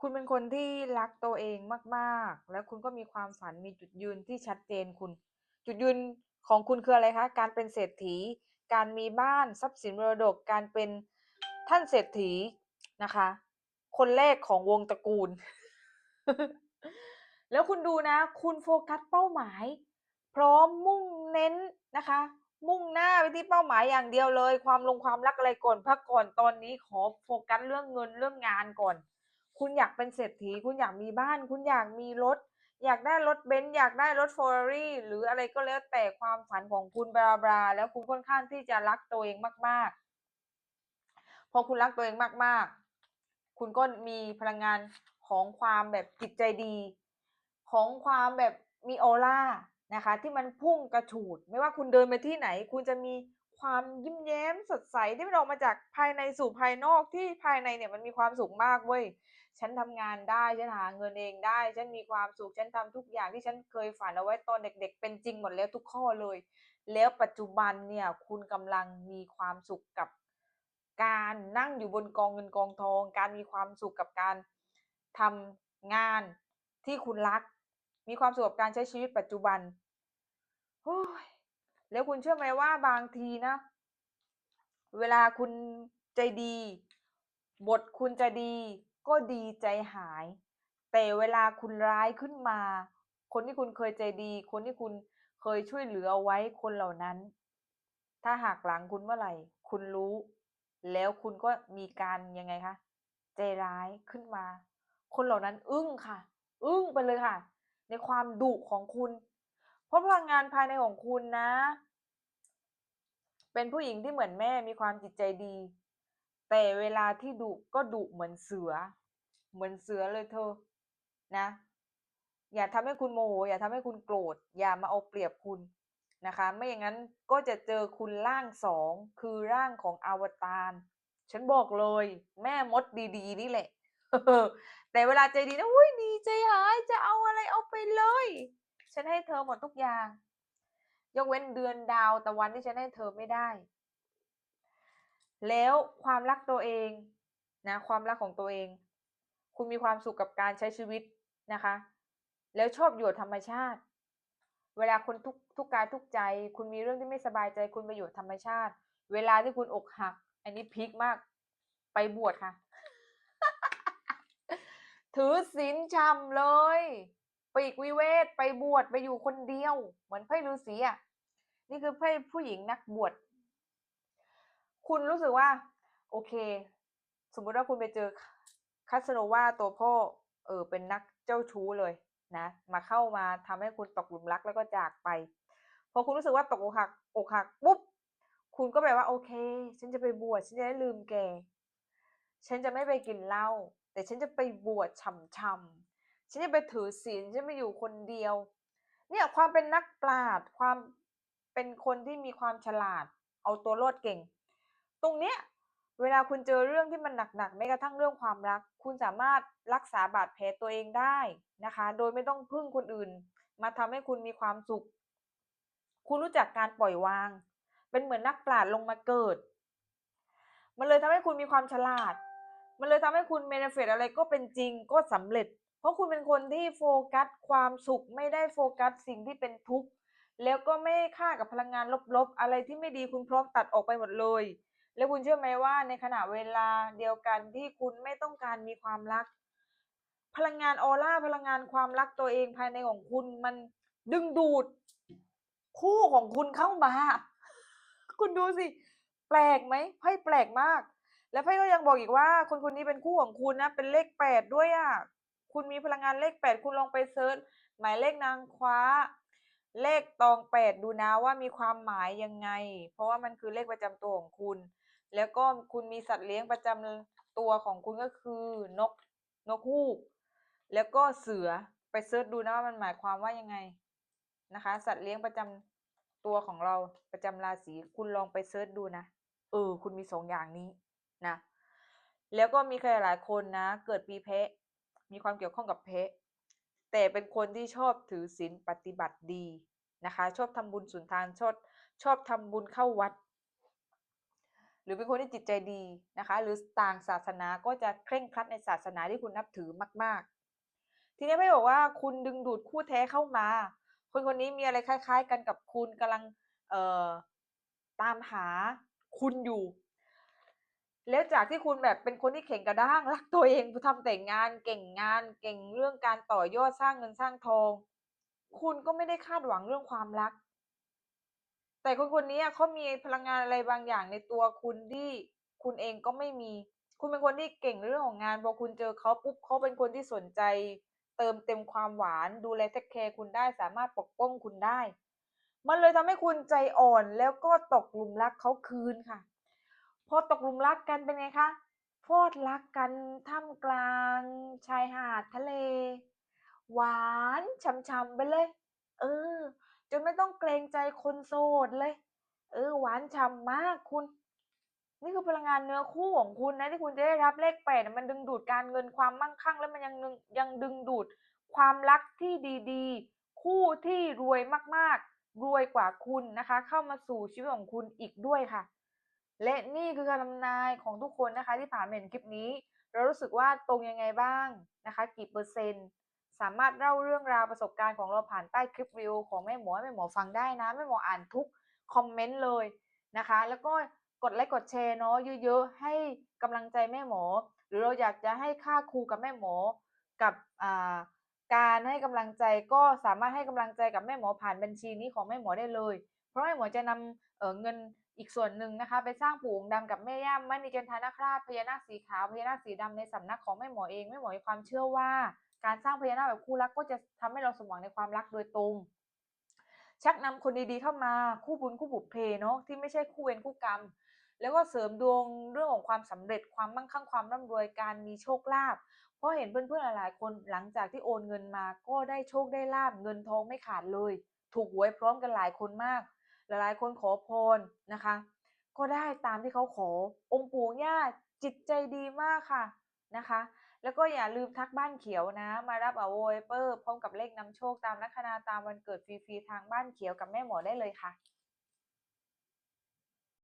คุณเป็นคนที่รักตัวเองมาก ๆ แล้วคุณก็มีความฝันมีจุดยืนที่ชัดเจนคุณ จุดยืนของคุณคืออะไรคะ การเป็นเศรษฐี การมีบ้านทรัพย์สินมรดก การเป็นท่านเศรษฐีนะคะ คนแรกของวงตระกูล แล้วคุณดูนะ คุณโฟกัสเป้าหมาย พร้อมมุ่งเน้นนะคะ มุ่งหน้าไปที่เป้าหมายอย่างเดียวเลย ความลงความรักอะไรก่อนพักก่อนตอนนี้ขอโฟกัสเรื่องเงินเรื่องงานก่อน คุณอยากเป็นเศรษฐี คุณอยากมีบ้าน คุณอยากมีรถ อยากได้รถเบนซ์อยากได้รถเฟอร์รารี่หรืออะไรก็แล้วแต่ความฝันของคุณบลาบลาแล้วคุณค่อนข้างที่จะรักตัวเองมาก ๆ พอคุณรักตัวเองมาก ๆ คุณก็มีพลังงานของความแบบจิตใจดี ของความแบบมีออร่านะคะ ที่มันพุ่งกระฉูด ไม่ว่าคุณเดินไปที่ไหน คุณจะมี ความยิ้มแย้มสดใสที่มันออกมาจากภายในสู่ภายนอกที่ภายในเนี่ยมันมีความสุขมากเว้ย ฉันทำงานได้ ฉันหาเงินเองได้ ฉันมีความสุข ฉันทำทุกอย่างที่ฉันเคยฝันเอาไว้ตอนเด็ก ๆ เป็นจริงหมดแล้วทุกข้อเลย แล้วปัจจุบันเนี่ยคุณกำลังมีความสุขกับการนั่งอยู่บนกองเงินกองทอง การมีความสุขกับการทำงานที่คุณรัก มีความสุขกับการใช้ชีวิตปัจจุบันโอ้ย แล้วคุณเชื่อไหมว่าบางทีนะ เวลาคุณใจดี บทคุณจะดี ก็ดีใจหาย แต่เวลาคุณร้ายขึ้นมา คนที่คุณเคยใจดี คนที่คุณเคยช่วยเหลืออไว้คนเหล่านั้น ถ้าหักหลังคุณเมื่อไหร่ คุณรู้ แล้วคุณก็มีการยังไงคะใจร้ายขึ้นมา คนเหล่านั้นอึ้งค่ะ อึ้งไปเลยค่ะ ในความดุของคุณ เพราะพลังงานภายในของคุณนะ เป็นผู้หญิงที่เหมือนแม่มีความจิตใจดี แต่เวลาที่ดุก็ดุเหมือนเสือ เหมือนเสือเลยเธอ นะ อย่าทำให้คุณโมโหอย่าทำให้คุณโกรธ อย่ามาเอาเปรียบคุณนะคะ ไม่อย่างนั้นก็จะเจอคุณร่างสองคือร่างของอวตารฉันบอกเลย แม่มดดีๆนี่แหละแต่เวลาใจดีนะอุ้ยดีใจหายจะเอาอะไรเอาไปเลย ฉันให้เธอหมดทุกอย่าง ยกเว้นเดือนดาวตะวันที่ฉันให้เธอไม่ได้ แล้วความรักตัวเองนะความรักของตัวเอง คุณมีความสุขกับการใช้ชีวิตนะคะ แล้วชอบอยู่ธรรมชาติ เวลาคนทุกทุกกายทุกใจ คุณมีเรื่องที่ไม่สบายใจ คุณไปอยู่ธรรมชาติ เวลาที่คุณอกหัก อันนี้พีคมากไปบวชค่ะ ถือศีลชำเลย ปีกวิเวกไปบวชไปอยู่คนเดียว เหมือนไพ่ฤาษีอะนี่คือไพ่ผู้หญิงนักบวชคุณรู้สึกว่า โอเค สมมุติว่าคุณไปเจอคาสโนวาตัวพ่อเออเป็นนักเจ้าชู้เลยนะมาเข้ามาทำให้คุณตกหลุมรักแล้วก็จากไป พอคุณรู้สึกว่าตกอกหักอกหักปุ๊บคุณก็แบบว่าโอเค ฉันจะไปบวชฉันจะได้ลืมแก ฉันจะไม่ไปกินเหล้าแต่ฉันจะไปบวชช่ำ ฉันจะไปถือศีลฉันไม่อยู่คนเดียว เนี่ยความเป็นนักปราชญ์ความเป็นคนที่มีความฉลาด เอาตัวรอดเก่ง ตรงเนี้ยเวลาคุณเจอเรื่องที่มันหนักๆแม้กระทั่งเรื่องความรัก คุณสามารถรักษาบาดแผลตัวเองได้นะคะ โดยไม่ต้องพึ่งคนอื่น มาทำให้คุณมีความสุข คุณรู้จักการปล่อยวาง เป็นเหมือนนักปราชญ์ลงมาเกิด มันเลยทำให้คุณมีความฉลาด มันเลยทำให้คุณเมนเฟตอะไรก็เป็นจริงก็สำเร็จ ราะคุณเป็นคนที่โฟกัสความสุขไม่ได้โฟกัสสิ่งที่เป็นทุกข์แล้วก็ไม่ค่ากับพลังงานลบๆ อะไรที่ไม่ดีคุณพร้อมตัดออกไปหมดเลย แล้วคุณเชื่อไหมว่าในขณะเวลาเดียวกันที่คุณไม่ต้องการมีความรัก พลังงานออร่าพลังงานความรักตัวเองภายในของคุณมันดึงดูด คู่ของคุณเข้ามา คุณดูสิ แปลกไหมไพ่แปลกมาก แล้วไพ่ก็ยังบอกอีกว่า คนคนนี้เป็นคู่ของคุณนะ เป็นเลขแปดด้วยอะ คุณมีพลังงานเลขแปดคุณลองไปเซิร์ชหมายเลขนางคว้า เลขตองแปดดูนะว่ามีความหมายยังไง เพราะว่ามันคือเลขประจำตัวของคุณ แล้วก็คุณมีสัตว์เลี้ยงประจำตัวของคุณก็คือนกนกฮูก แล้วก็เสือไปเซิร์ชดูนะว่ามันหมายความว่ายังไงนะคะ สัตว์เลี้ยงประจำตัวของเราประจำราศีคุณลองไปเซิร์ชดูนะเออคุณมีสองอย่างนี้นะแล้วก็มีใครหลายคนนะ เกิดปีแพะ มีความเกี่ยวข้องกับแพะ แต่เป็นคนที่ชอบถือศีลปฏิบัติดีนะคะ ชอบทำบุญสุนทานชอบชอบทำบุญเข้าวัด หรือเป็นคนที่จิตใจดีนะคะ หรือต่างศาสนาก็จะเคร่งครัดในศาสนาที่คุณนับถือมาก ๆ ทีนี้ไม่บอกว่าคุณดึงดูดคู่แท้เข้ามา คนคนนี้มีอะไรคล้าย ๆ กันกับคุณกำลังเอ่อตามหาคุณอยู่ แล้วจากที่คุณแบบเป็นคนที่เข่งกระด้างรักตัวเองทำแต่งงานเก่งงานเก่งเรื่องการต่อยอดสร้างเงินสร้างทอง คุณก็ไม่ได้คาดหวังเรื่องความรัก แต่คนคนนี้เขามีพลังงานอะไรบางอย่างในตัวคุณที่คุณเองก็ไม่มี คุณเป็นคนที่เก่งเรื่องของงานพอคุณเจอเขาปุ๊บเขาเป็นคนที่สนใจ เติมเต็มความหวานดูแลเทคแคร์คุณได้สามารถปกป้องคุณได้ มันเลยทำให้คุณใจอ่อนแล้วก็ตกหลุมรักเขาคืนค่ะ พอตกหลุมรักกันเป็นไงคะพอดรักกันท่ามกลางชายหาดทะเล หวานช่ำๆไปเลย เออ จนไม่ต้องเกรงใจคนโสดเลย เออ หวานฉ่ำมากคุณ นี่คือพลังงานเนื้อคู่ของคุณนะที่คุณจะได้รับเลขแปดมันดึงดูดการเงินความมั่งคั่ง แล้วมันยังยังดึงดูดความรักที่ดีๆ คู่ที่รวยมากๆ รวยกว่าคุณนะคะ เข้ามาสู่ชีวิตของคุณอีกด้วยค่ะ และนี่คือการทำนายของทุกคนนะคะที่ผ่านเห็นคลิปนี้ เรารู้สึกว่าตรงยังไงบ้างนะคะ กี่เปอร์เซ็นต์ สามารถเล่าเรื่องราวประสบการณ์ของเราผ่านใต้คลิปวิดีโอของแม่หมอแม่หมอฟังได้นะแม่หมออ่านทุกคอมเมนต์เลยนะคะ แล้วก็กดไลค์กดแชร์เนาะเยอะๆให้กำลังใจแม่หมอ หรือเราอยากจะให้ค่าครูกับแม่หมอกับการให้กำลังใจก็สามารถให้กำลังใจกับแม่หมอผ่านบัญชีนี้ของแม่หมอได้เลย เพราะแม่หมอจะนำเเงิน อีกส่วนหนึ่งนะคะ ไปสร้างปู่องค์ดำกับแม่ย่ามณีจันทนาคราชพญานาคสีขาวพญานาคสีดำในสำนักของแม่หมอเองแม่หมอมีความเชื่อว่า การสร้างพญานาคแบบคู่รักก็จะทำให้เราสมหวังในความรักโดยตรง ชักนำคนดีๆเข้ามาคู่บุญคู่บุพเพเนาะที่ไม่ใช่คู่เวรคู่กรรม แล้วก็เสริมดวงเรื่องของความสำเร็จความมั่งคั่งความร่ำรวยการมีโชคลาภเพราะเห็นเพื่อนๆหลายๆคนหลังจากที่โอนเงินมาก็ได้โชคได้ลาบเงินทองไม่ขาดเลย ถูกหวยพร้อมกันหลายคนมาก หลายๆ คนขอพรนะคะ ก็ได้ตามที่เขาขอองค์ปู่ย่าจิตใจดีมากค่ะนะคะ แล้วก็อย่าลืมทักบ้านเขียวนะ มารับอโวยเปอร์พร้อมกับเลขนำโชคตามลัคนาตามวันเกิดฟรีๆทางบ้านเขียวกับแม่หมอได้เลยค่ะ